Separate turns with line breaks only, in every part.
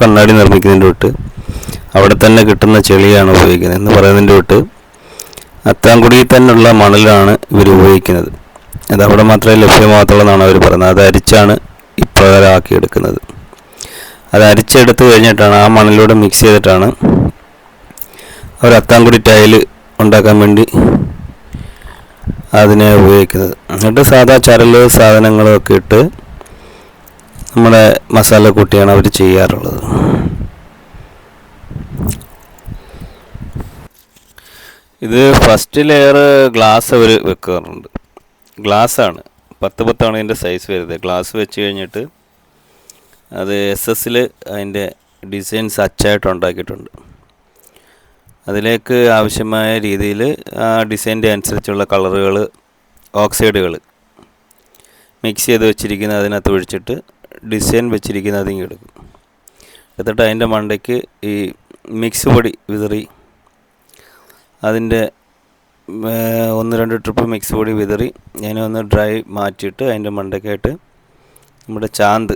കണ്ണാടി നിർമ്മിക്കുന്നതിന്റെ തൊട്ട് അവിടെ തന്നെ കിട്ടുന്ന ചെളിയാണ് ഉപയോഗിക്കുന്നത്. എന്ന് പറയുന്നതിന്റെ തൊട്ട് അത്താംകുടിയിൽ തന്നെയുള്ള മണലാണ് ഇവർ ഉപയോഗിക്കുന്നത്. അത് അവിടെ മാത്രമേ ലഭ്യമാകത്തുള്ളതെന്നാണ് അവർ പറയുന്നത്. അത് അരിച്ചാണ് ഇപ്രകാരം എടുക്കുന്നത് അത് അരിച്ചെടുത്ത് കഴിഞ്ഞിട്ടാണ് ആ മണലിലൂടെ മിക്സ് ചെയ്തിട്ടാണ് അവർ അത്താംകുടി ടൈൽ ഉണ്ടാക്കാൻ വേണ്ടി അതിനെ ഉപയോഗിക്കുന്നത്. എന്നിട്ട് സാധാ ചരൽ സാധനങ്ങളൊക്കെ ഇട്ട് നമ്മുടെ മസാല കൂട്ടിയാണ് അവർ ചെയ്യാറുള്ളത്. ഇത് ഫസ്റ്റ് ലെയർ ഗ്ലാസ് അവർ വെക്കാറുണ്ട്. ഗ്ലാസ്സാണ് പത്ത് പത്താണ് ഇതിന്റെ സൈസ് വരുന്നത്. ഗ്ലാസ് വെച്ച് കഴിഞ്ഞിട്ട് അത് എസ് എസിൽ അതിന്റെ ഡിസൈൻസ് അച്ചായിട്ട് ഉണ്ടാക്കിയിട്ടുണ്ട്. അതിലേക്ക് ആവശ്യമായ രീതിയിൽ ആ ഡിസൈന്റെ അനുസരിച്ചുള്ള കളറുകൾ ഓക്സൈഡുകൾ മിക്സ് ചെയ്ത് വെച്ചിരിക്കുന്ന അതിനകത്ത് ഒഴിച്ചിട്ട് ഡിസൈൻ വെച്ചിരിക്കുന്ന അതിങ്ങ് എടുക്കും. എന്നിട്ട് അതിന്റെ മണ്ടയ്ക്ക് ഈ മിക്സ് പൊടി വിതറി അതിന്റെ ഒന്ന് രണ്ട് ട്രിപ്പ് മിക്സ് പൊടി വിതറി ഞാൻ ഒന്ന് ഡ്രൈ മാറ്റിയിട്ട് അതിന്റെ മണ്ടയ്ക്കായിട്ട് നമ്മുടെ ചാന്ത്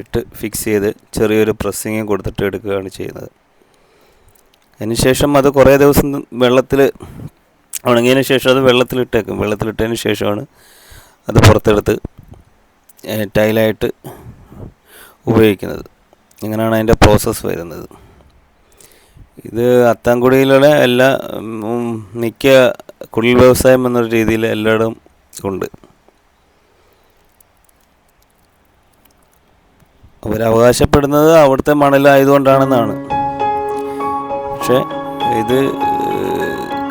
ഇട്ട് ഫിക്സ് ചെയ്ത് ചെറിയൊരു പ്രസ്സിങ് കൊടുത്തിട്ട് എടുക്കുകയാണ് ചെയ്യുന്നത്. അതിനുശേഷം അത് കുറേ ദിവസം വെള്ളത്തിൽ ഉണങ്ങിയതിന് ശേഷം അത് വെള്ളത്തിലിട്ടേക്കും. വെള്ളത്തിലിട്ടതിന് ശേഷമാണ് അത് പുറത്തെടുത്ത് ടൈലായിട്ട് ഉപയോഗിക്കുന്നത്. ഇങ്ങനെയാണ് അതിന്റെ പ്രോസസ്സ് വരുന്നത്. ഇത് അത്താൻകുടിയിലുള്ള എല്ലാ മിക്ക കുടിൽ വ്യവസായം എന്നൊരു രീതിയിൽ എല്ലായിടും ഉണ്ട്. അവരവകാശപ്പെടുന്നത് അവിടുത്തെ മണലായതുകൊണ്ടാണെന്നാണ്. പക്ഷേ ഇത്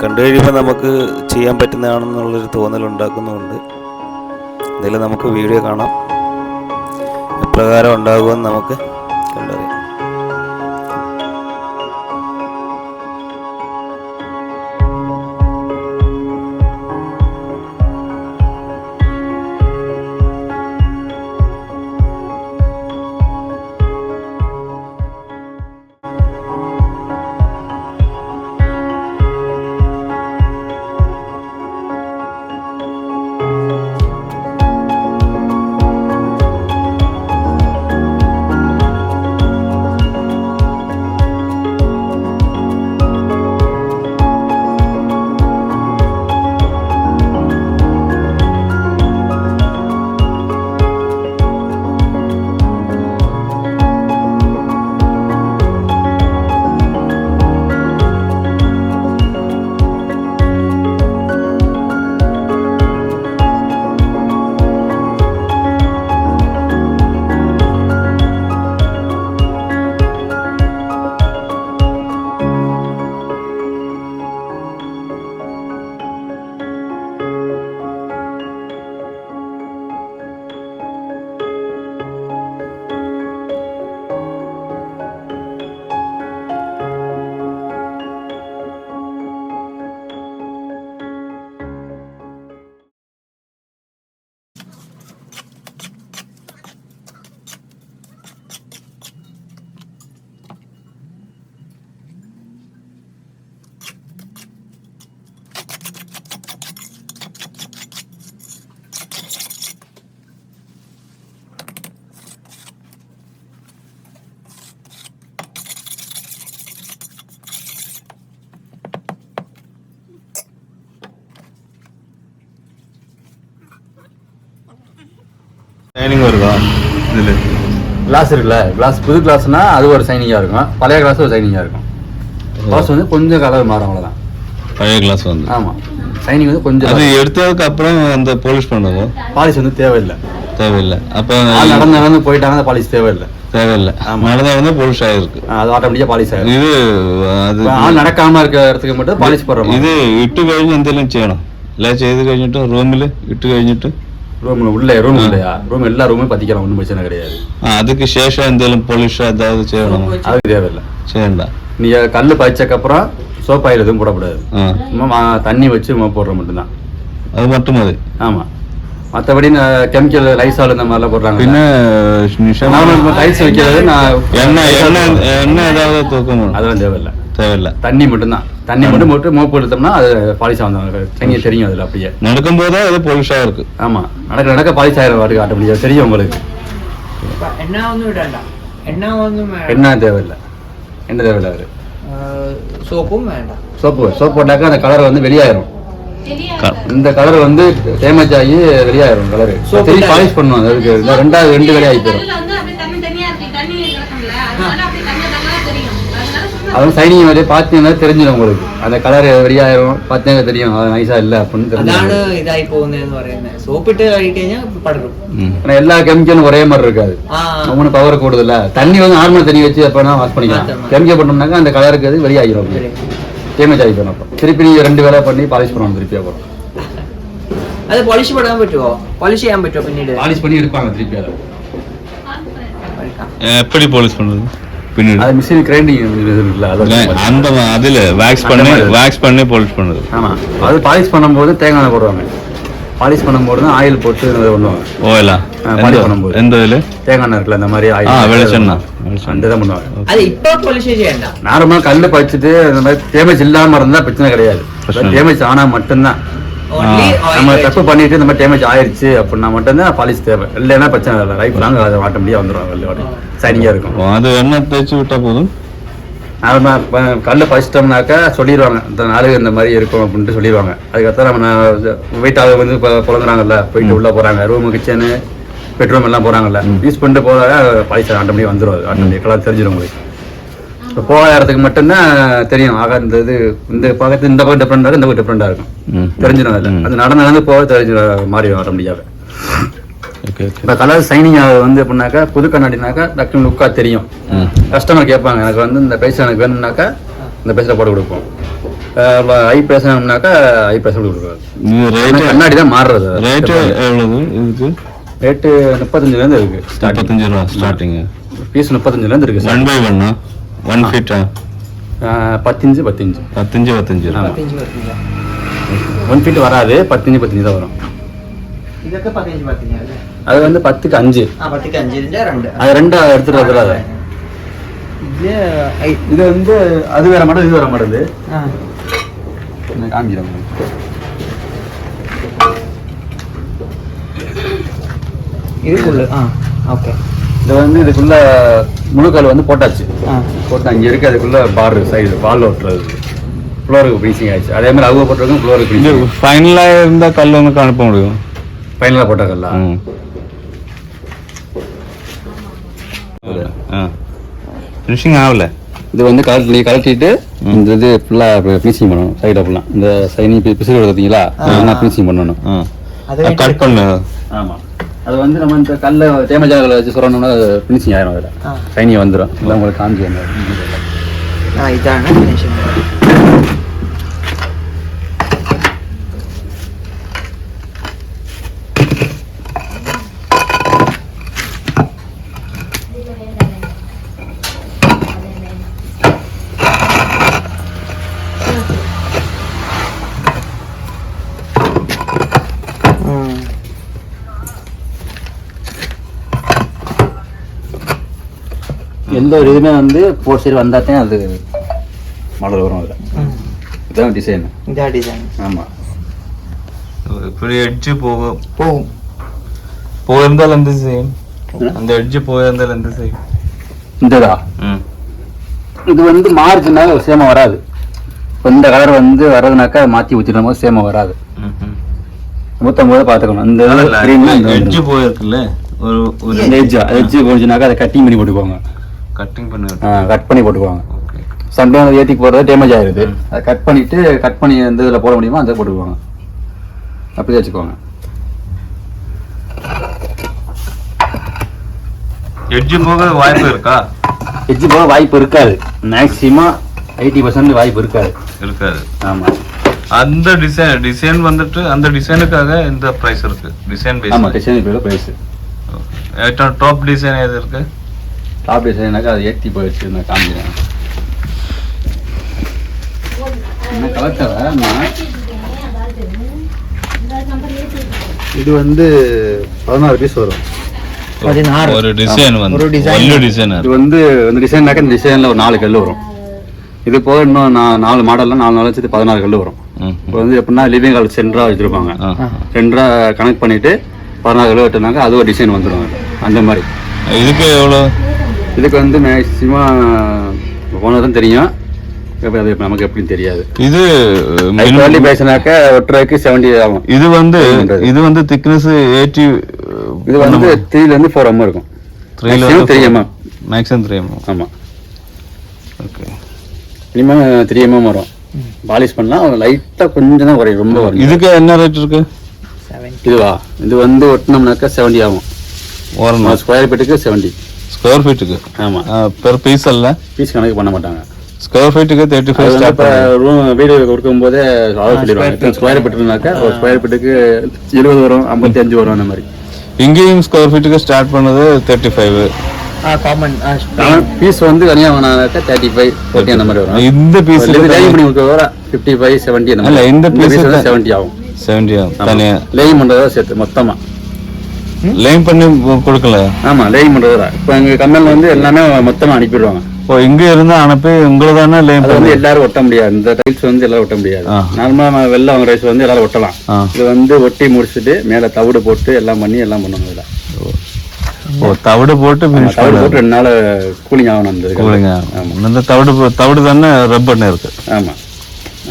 കണ്ടു കഴിയുമ്പോൾ നമുക്ക് ചെയ്യാൻ പറ്റുന്നതാണെന്നുള്ളൊരു തോന്നൽ ഉണ്ടാക്കുന്നുണ്ട് എന്തായാലും നമുക്ക് വീഡിയോ കാണാം. എപ്രകാരം ഉണ്ടാകുമെന്ന് നമുക്ക്
கிளாஸ் இருக்குல்ல கிளாஸ் புது கிளாஸ்னா அது ஒரு சைனிங்காக இருக்கும் பழைய கிளாஸ் ஒரு சைனிங்காக இருக்கும் கிளாஸ் வந்து கொஞ்சம் கலர் மாறும் அவ்வளோதான்
பழைய கிளாஸ் வந்து
ஆமாம் சைனிங் வந்து கொஞ்சம்
அது எடுத்ததுக்கு அப்புறம் அந்த போலிஷ் பண்ணுவோம்
பாலிஷ் வந்து தேவையில்லை
தேவையில்லை அப்போ
ஆள் நடந்து நடந்து போயிட்டாங்க அந்த பாலிஷ் தேவையில்லை
தேவையில்லை
ஆமா.
நடந்தா வந்து போலிஷ் ஆயிருக்கு
ஆ, அது ஆட்டோமேட்டிக்காக பாலிஷ் ஆகிடும்
ഇത് അത്
ஆள் நடக்காம இருக்கிற இடத்துக்கு மட்டும் பாலிஷ் போடுறோம்
ഇത് ഇട്ട് കഴിഞ്ഞ് എന്തെങ്കിലും ചെയ്യണം എല്ലാം ചെയ്ത് കഴിഞ്ഞിട്ട് റൂമിൽ ഇട്ട് കഴിഞ്ഞിട്ട്
ரூம் உள்ள ரூம் இல்லையா ரூம் எல்லா ரூமும் பத்திக்கலாம் ஒன்றும் பிரச்சனை கிடையாது
ആ அதுக்கு சேஷம் എന്തെങ്കിലും പോളിഷ് ஏதாவது செய்யணும்
அது தேவையில்லை
ചെയ്യണ്ട.
நீங்கள் கல் அப்புறம் சோப்பாயில் எதுவும் போடக்கூடாது சும்மா தண்ணி வச்சு மா போடுற மட்டும்தான்
அது മറ്റും அது
ஆமாம் மற்றபடி கெமிக்கல் லைசால் இந்த மாதிரிலாம் போடுறாங்க
പിന്നെ നിഷാ
லைஸ் வைக்கிறது நான்
എണ്ണ എണ്ണ എണ്ണ ഏതാവത് തൂക്കം
அதெல்லாம் தேவையில்லை
தேவையில்லை
தண்ணி மட்டும்தான் தண்ணி மட்டும் போட்டு மோப்பு எடுத்தோம்னா அது பாலிஷ் ஆகும் தங்கி தெரியும் அதில் அப்படியே
നടക്കുമ്പോഴേ அது പോളിഷാ இருக்கு
ஆமாம் நடக்க நடக்க பாலிஷ் ஆயிரம் காட்ட முடியாது தெரியும் உங்களுக்கு
എണ്ണ ഒന്നും
ഇടണ്ട. എണ്ണ
ഒന്നും എണ്ണ
சோப்பு போட்டாக்கா அந்த கலர் வந்து வெளியாயிரும் இந்த கலர் வந்து டேமேஜ் ஆகி வெளியாயிரும் கலர் திருப்பி பாலிஷ் பண்ணுவோம் அதுக்கு ரெண்டாவது ரெண்டு வெளியாகி போயிடும்
அதனால சும்மா
அது சைனிங் மாதிரி பார்த்தீங்கன்னா தெரிஞ்சிடும் உங்களுக்கு அந்த கலர் வெளியாயிரும் பார்த்தீங்கன்னா தெரியும் அது நைஸா இல்லை அப்படின்னு
അതാണ്
தெரிஞ்சிடும்
ഇതായി പോകുന്നതെന്ന് പറയുന്നത് സോപ്പിട്ട് കഴിക്കഴിഞ്ഞാൽ പടരും
ம்.
ஆனா எல்லா கெமிக்கலும் ஒரே மாதிரி இருக்காது
ആ
ஒவ்வொன்று பவர் கூடுதல்ல தண்ணி வந்து நார்மல் தண்ணி வச்சு அப்போ வாஷ் பண்ணிக்கலாம்
மாத்தணும்.
கெமிக்கல் பண்ணோம்னாக்கா அந்த கலருக்கு அது வெளியாகிடும் அப்படியே டேமேஜ் ஆகி போயிடும் அப்போ திருப்பி நீங்க ரெண்டு வேலை பண்ணி பாலிஷ் பண்ணணும் திருப்பி அப்புறம்
അത് പോളിഷ് പെടാൻ പറ്റുമോ പോളിഷ് ചെയ്യാൻ പറ്റുമോ പിന്നീട്
பாலிஷ் பண்ணி எடுப்பாங்க திருப்பி அதை
എടുക്കാം.
எப்படி போலிஷ் பண்றது பின்னாடி
அது மிஷின் கிரைண்டிங்
அந்த அதில் வேக்ஸ் பண்ணி வேக்ஸ் பண்ணி பாலிஷ் பண்ணுது.
ஆமாம் அது பாலிஷ் பண்ணும்போது தேங்காய் எண்ணெய் போடுவாங்க. பாலிஷ் பண்ணும்போது தான் ஆயில் போட்டு பண்ணுவாங்க.
ஓயிலா
பாலிஷ் பண்ணும்போது.
எந்த இதில்?
தேங்காய் எண்ணெய் இருக்குல்ல அந்த மாதிரி ஆயில் பண்ணுவாங்க. அது இப்போ பாலிஷ் அந்த மாதிரி டேமேஜ் இல்லாமல் இருந்தால் பிரச்சனை கிடையாது. டேமேஜ் ஆனால் மட்டும்தான். நம்ம தப்பு பண்ணிட்டு இந்த மாதிரி டேமேஜ் ஆயிருச்சு அப்படின்னா மட்டும்தான் பாலிஷ் தேவை. இல்லைன்னா பிரச்சனை இல்லை. லைஃப் லாங் அதை ஆட்டோமேட்டிக்காக வந்துடும் வெள்ளை சைனிங்காக இருக்கும்.
அது என்ன தேய்ச்சி விட்டா போதும்?
நார்மலா இப்ப கல்லை பறிச்சிட்டோம்னாக்கா சொல்லிடுவாங்க இந்த நாள் இந்த மாதிரி இருக்கும் அப்படின்ட்டு சொல்லிடுவாங்க அதுக்கப்புறம் நம்ம வீட்டாக வந்து இப்போ பிறந்துறாங்கல்ல போயிட்டு உள்ள போறாங்க. ரூமு கிச்சனு பெட்ரூம் எல்லாம் போறாங்கல்ல. யூஸ் பண்ணிட்டு போதாக பாலிஷ் ஆட்டோமேட்டிக் வந்துடும் ஆட்டோமேட்டிக் தெரிஞ்சிடும் உங்களுக்கு. இப்போ போகாத இடத்துக்கு மட்டும்தான் தெரியும். ஆக இந்த இது இந்த பக்கத்து இந்த பக்கம் டிஃப்ரெண்டாக இருக்கும் இந்த பக்கம் டிஃப்ரெண்டாக இருக்கும். தெரிஞ்சிடும் அதில். அது நடந்து நடந்து போக தெரிஞ்சிடும் மாறி
ஓகே ஓகே.
இப்போ கலர் சைனிங் வந்து எப்படின்னாக்கா புது கண்ணாடினாக்கா டக்குனு லுக்காக தெரியும். கஸ்டமர் கேட்பாங்க எனக்கு வந்து இந்த பேச எனக்கு வேணும்னாக்கா இந்த பேசில் போட்டு கொடுப்போம். ஐ பேசணும்னாக்கா ஐ பேச
ரேட்டு
கண்ணாடி தான் மாறுறது.
ரேட்டு எவ்வளவு இதுக்கு?
ரேட்டு முப்பத்தஞ்சுலேருந்து இருக்கு.
முப்பத்தஞ்சு ரூபா ஸ்டார்டிங்கு
பீஸ் முப்பத்தஞ்சுலேருந்து இருக்கு
ஒன் பை ஒன்னா ஒன் ஃபீட்டா
ஆஹ் பத்திஞ்சு பத்திஞ்சு
பத்தஞ்சு பத்தஞ்சு
ஆமா.
പതിനഞ്ച് പത്തില്ല
ஒன் ஃபீட் வராது பத்திஞ்சு பத்திஞ்சு தான் வரும்
ഇതൊക്കെ പതിനഞ്ച് പത്തില്ല അല്ലേ
அது வந்து பத்துக்கு அஞ்சு
ആ പത്തിക്ക് അഞ്ചിന്റെ രണ്ട്
அது ரெண்டா எடுத்துட்டு வரதுல அது
ഇത് ഐ-
இது வந்து அது வேற மாடல் இது வேற மாடல்
ആ.
காமிக்கிறேன்
ഇത് ഫുള്ള് ആ ഓക്കെ
இது வந்து இதுக்குள்ள முழுக்கல் வந்து போட்டாச்சு. போட்டு அங்கே இருக்கு அதுக்குள்ள பார் சைடு பால் ஓட்டுறது ஃப்ளோருக்கு ஃபினிஷிங் ஆயிடுச்சு. அதே மாதிரி அவங்க போட்டிருக்கும் ஃப்ளோருக்கு
ஃபைனலாக இருந்தால் கல் ஒன்று அனுப்ப முடியும்.
ஃபைனலாக போட்டாக்கல்ல
ம். ஆ. ஃபினிஷிங் ஆகல.
இது வந்து கலட்டி கலட்டிட்டு இந்த இது ஃபுல்லாக ஃபினிஷிங் பண்ணணும். சைடில் ஃபுல்லாக இந்த சைனி பிசிறு பார்த்தீங்களா அதெல்லாம் ஃபினிஷிங் பண்ணணும்.
கட் பண்ணு.
ஆமாம் அது வந்து நம்ம இந்த கல்லை டேமேஜ் ஆகல வச்சு சொல்லணும்னா ஃபினிஷிங் ஆயிரும் அதில். சைனி வந்துடும் இல்லை உங்களுக்கு காஞ்சி வந்துடும்
ആ
எந்த ஒரு இதுவுமே வந்து போட் சைடு வந்தால் அது மலர் வரும் அதில். இதான் டிசைன்
இதான் டிசைன்
ஆமாம்
இப்படி எட்ஜு போகும்
போகும்.
போயிருந்தால் எந்த டிசைன் அந்த எட்ஜு போயிருந்தால் எந்த டிசைன்
இந்ததா? இது வந்து மாறுச்சுனால சேமம் வராது. இந்த கலர் வந்து வர்றதுனாக்கா மாற்றி ஊற்றிடும் போது சேமா வராது. நூற்றம்பது பார்த்துக்கணும். இந்த
எட்ஜு போயிருக்குல்ல? ஒரு ஒரு
எட்ஜா எட்ஜு போச்சுனாக்கா அதை கட்டிங் பண்ணி போட்டுக்கோங்க.
கட்டிங் பண்ணி
கட் பண்ணி போட்டுக்குவாங்க. சம்டைம் ஏற்றி போடுறது டேமேஜ் ஆயிருது. அதை கட் பண்ணிட்டு கட் பண்ணி எந்த இதில் போட முடியுமோ அந்த போட்டுக்குவாங்க. அப்படி வச்சுக்குவாங்க.
எட்ஜு போக வாய்ப்பு இருக்கா?
எட்ஜு போக வாய்ப்பு இருக்காது. மேக்ஸிமம் எயிட்டி பர்சன்ட் வாய்ப்பு இருக்காது.
இருக்காது.
ஆமாம்
அந்த டிசைன் டிசைன் வந்துட்டு அந்த டிசைனுக்காக இந்த பிரைஸ் இருக்கு. டிசைன்
ஆமாம்
பேஸ்
டிசைன் பேர் ப்ரைஸு
டாப் டிசைன் எது இருக்கு?
சாப்பிட்டு செய்யனாக்கா அதை ஏற்றி போயிடுச்சு நான் காமிக்கிறேன் என்ன கலக்கலை இது வந்து பதினாறு பீஸ் வரும்.
ஒரு டிசைன் வந்து
ஒரு
டிசைன்
இது வந்து இந்த டிசைன்னாக்க இந்த டிசைனில் ஒரு நாலு கல் வரும். இது போக இன்னும் நான் நாலு மாடல்லாம் நாலு நாலு வச்சு பதினாறு கல் வரும். இப்போ வந்து எப்படின்னா லிவிங் கால் சென்டராக வச்சுருப்பாங்க. சென்டராக கனெக்ட் பண்ணிவிட்டு பதினாறு கல் வெட்டினாங்க அது ஒரு டிசைன் வந்துடும் அந்த மாதிரி.
இதுக்கு எவ்வளோ
இதுக்கு வந்து மேக்ஸிமம் போனது தான் தெரியும். இப்ப அது நமக்கு எப்படின்னு தெரியாது.
இது
குவாலிட்டி பேசினாக்கா ஒட்டுறதுக்கு செவன்டி ஆகும்.
இது வந்து. இது வந்து திக்னஸ் எயிட்டி
இது வந்து த்ரீல இருந்து ஃபோர் எம் இருக்கும்.
த்ரீல
Maximum three MM
maximum three MM
ஆமாம்
ஓகே
மினிமம் த்ரீ எம்எம் வரும் பாலிஷ் பண்ணலாம் லைட்டாக கொஞ்சம் தான் குறையும் ரொம்ப வரும்
இதுக்கு என்ன ரேட் இருக்கு?
இதுவா? இது வந்து ஒட்டினோம்னாக்கா செவன்டி ஆகும்.
ஒரு
ஸ்கொயர் ஃபீட்டுக்கு செவன்டி
ஸ்கொயர் ஃபீட்டுக்கு
ஆமாம்
பெர் பீஸ் அல்ல.
பீஸ் கணக்கு பண்ண மாட்டாங்க.
ஸ்கொயர் ஃபீட்டுக்கு தேர்ட்டி ஃபைவ் ஸ்டார்ட்
இப்போ ரூம் வீடு கொடுக்கும் போதே அதாவது சொல்லிடுவாங்க ஸ்கொயர் ஃபீட்டுனாக்கா ஒரு ஸ்கொயர் ஃபீட்டுக்கு எழுபது வரும் ஐம்பத்தி அஞ்சு வரும் அந்த மாதிரி.
இங்கேயும் ஸ்கொயர் ஃபீட்டுக்கு ஸ்டார்ட் பண்ணது தேர்ட்டி ஃபைவ்
காமன்
பீஸ் வந்து தனியாக வேணாக்கா தேர்ட்டி ஃபைவ் ஃபோர்ட்டி அந்த மாதிரி வரும்.
இந்த பீஸ்
ஃபிஃப்டி ஃபைவ் செவன்ட்டி அந்த மாதிரி.
இந்த
பீஸ். செவன்ட்டி ஆகும்.
செவன்டி தனியா.
லேயிங் பண்ணுறதா சேர்த்து மொத்தமாக
லைன் பண்ணி கொடுக்கல.
ஆமாம் லேயிங் பண்ணுறதா இப்போ எங்கள் கம்பெனியில் வந்து எல்லாமே மொத்தமாக அனுப்பிடுவாங்க.
இப்போ இங்க இருந்து அனுப்பி உங்களை தானே லைன்
அது வந்து
பண்ணி
எல்லாரும் ஒட்ட முடியாது. இந்த டைல்ஸ் வந்து எல்லாரும் ஒட்ட முடியாது. நார்மலா வெள்ளை வாங்குற ரைஸ் வந்து எல்லாரும் ஒட்டலாம். இது வந்து ஒட்டி முடிச்சுட்டு மேல தவிடு போட்டு எல்லாம் பண்ணி எல்லாம் பண்ணுவாங்க இதுல.
ஓ தவிடு போட்டு
தவிடு போட்டு ரெண்டு நாள் கூலிங் ஆகணும் அந்த இதுக்கு.
கூலிங்க இந்த தவிடு தவிடு தானே ரப் பண்ணி இருக்கு.
ஆமா.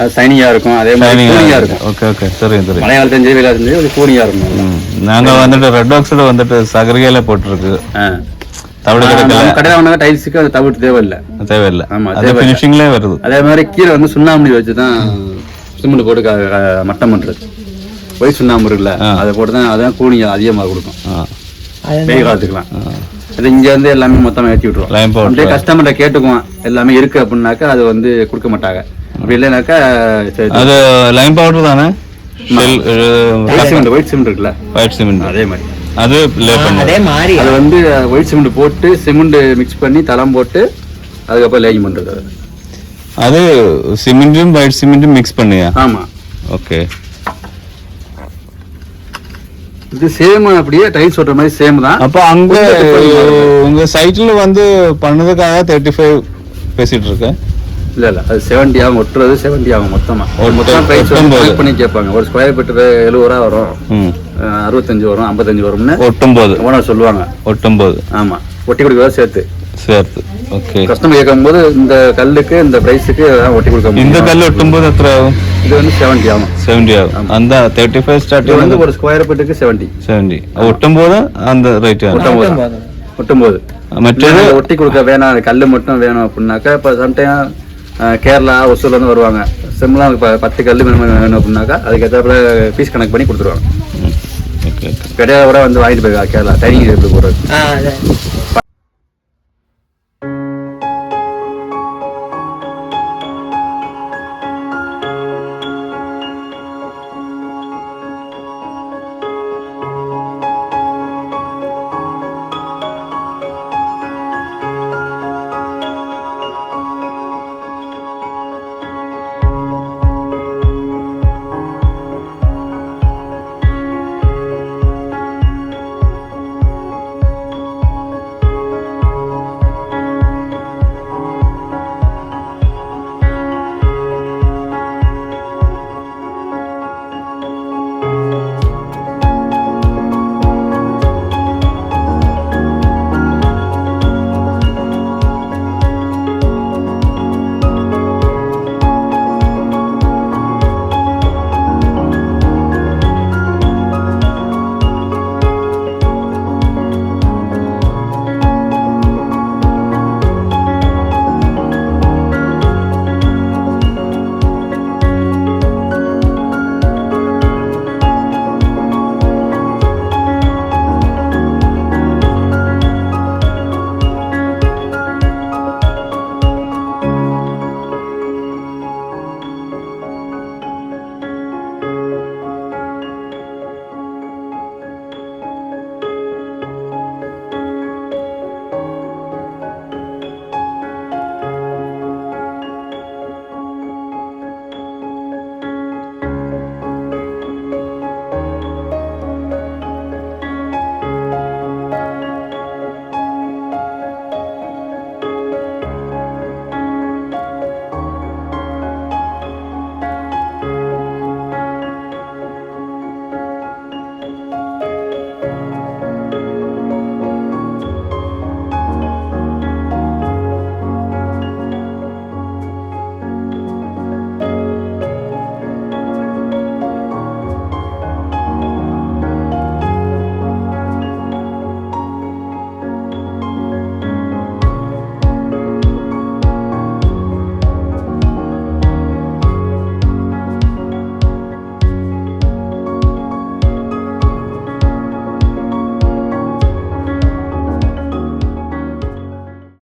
அது சைனிங்கா இருக்கும். அதே மாதிரி கூலிங்கா இருக்கும்.
ஓகே ஓகே தெரியும் தெரியும்.
மழை காலத்தையும் சரி வெயில் செஞ்சு அது கூலிங்கா இருக்கும்.
நாங்க வந்துட்டு ரெட் பாக்ஸ்ல வந்துட்டு சகரிகையில போட்டிருக்கு. தவிடு கிடைக்கல.
கடையில வாங்கினா டைல்ஸுக்கு அது தவிடு தேவையில்லை.
தேவையில்லை.
ஆமா,
அது வருது.
அதே மாதிரி கீழே வந்து சுண்ணாம்பு வச்சு தான் சிமெண்ட் போட்டு மட்டம் பண்றது. ஒயிட் சுண்ணாம்பு இருக்குல்ல. அதை போட்டு தான் அதான் கூலிங் அதிகமாக கொடுக்கும். வெயில் காலத்துக்கலாம் அது இங்க வந்து எல்லாமே மொத்தமா ஏற்றி விட்டுருவோம்.
லைன்
அப்படியே கஸ்டமர்கிட்ட கேட்டுக்குவோம் எல்லாமே இருக்கு அப்படின்னாக்கா அது வந்து கொடுக்க மாட்டாங்க. அப்படி இல்லைனாக்கா
அது லைன் பவுடர் தானே?
சிமெண்ட் ஒயிட் சிமெண்ட் இருக்குல்ல?
ஒயிட் சிமெண்ட்
அதே மாதிரி.
அது லே பண்ணு
அதே மாதிரி.
அது வந்து ஒயிட் சிமெண்ட் போட்டு சிமெண்ட் மிக்ஸ் பண்ணி தளம் போட்டு அதுக்கப்புறம் லேயிங் பண்றது அது.
அது சிமெண்ட்டும் ஒயிட் சிமெண்ட்டும் மிக்ஸ் பண்ணியா?
ஆமா.
ஓகே.
இது சேம் அப்படியே டைல்ஸ் ஓட்டுற மாதிரி சேம் தான்.
அப்போ அங்க. உங்க சைட்ல வந்து பண்ணதுக்காக தேர்ட்டி ஃபைவ் பேசிட்டு இருக்கேன்.
இல்ல இல்ல. அது செவன்டி ஆகும். ஒட்டுறது செவன்டி ஆகும் மொத்தமா.
ஒட்டு-
மொத்தம் பிரைஸ்
போது.
பண்ணி கேட்பாங்க. ஒரு ஸ்கொயர் ஃபீட்டர் எழுபது ரூபா வரும். அறுபத்தஞ்சு வரும் ஐம்பத்தஞ்சு வரும்னு
ஒட்டும் போது
ஓனர் சொல்லுவாங்க.
ஒட்டும் போது
ஆமா. ஒட்டி கொடுக்கறதா சேர்த்து.
சேர்த்து. ஓகே.
கஸ்டமர் கேட்கும்போது இந்த கல்லுக்கு இந்த பிரைஸுக்கு ஒட்டி கொடுக்க
இந்த கல் ஒட்டும் போது எத்தனை ஆகும்?
இது வந்து செவன்டி ஆகும்.
செவன்டி ஆகும். அந்த தேர்ட்டி ஃபைவ்
இது
ஸ்டார்டிங்
வந்து
வந்து
ஒரு ஸ்கொயர் ஃபீட்டுக்கு செவன்டி
செவன்டி ஒட்டும் போது அந்த ரேட்
ஒட்டும் போது ஒட்டும் போது
மற்றது
ஒட்டி கொடுக்க வேணாம். கல்லு மட்டும் வேணும் அப்படின்னாக்கா இப்போ சம்டைம் கேரளா ஒசூர்ல இருந்து வருவாங்க. சிம்லாம் இப்போ பத்து கல் வேணும் அப்படின்னாக்கா அதுக்கேற்றாப்புல ஃபீஸ் கணக்கு பண்ணி கொடுத்துருவாங்க.
Okay okay.
கடையை கூட வந்து வாங்கிட்டு போயிருக்கா கேரளா டைனிங் டேபிள் போடுறது.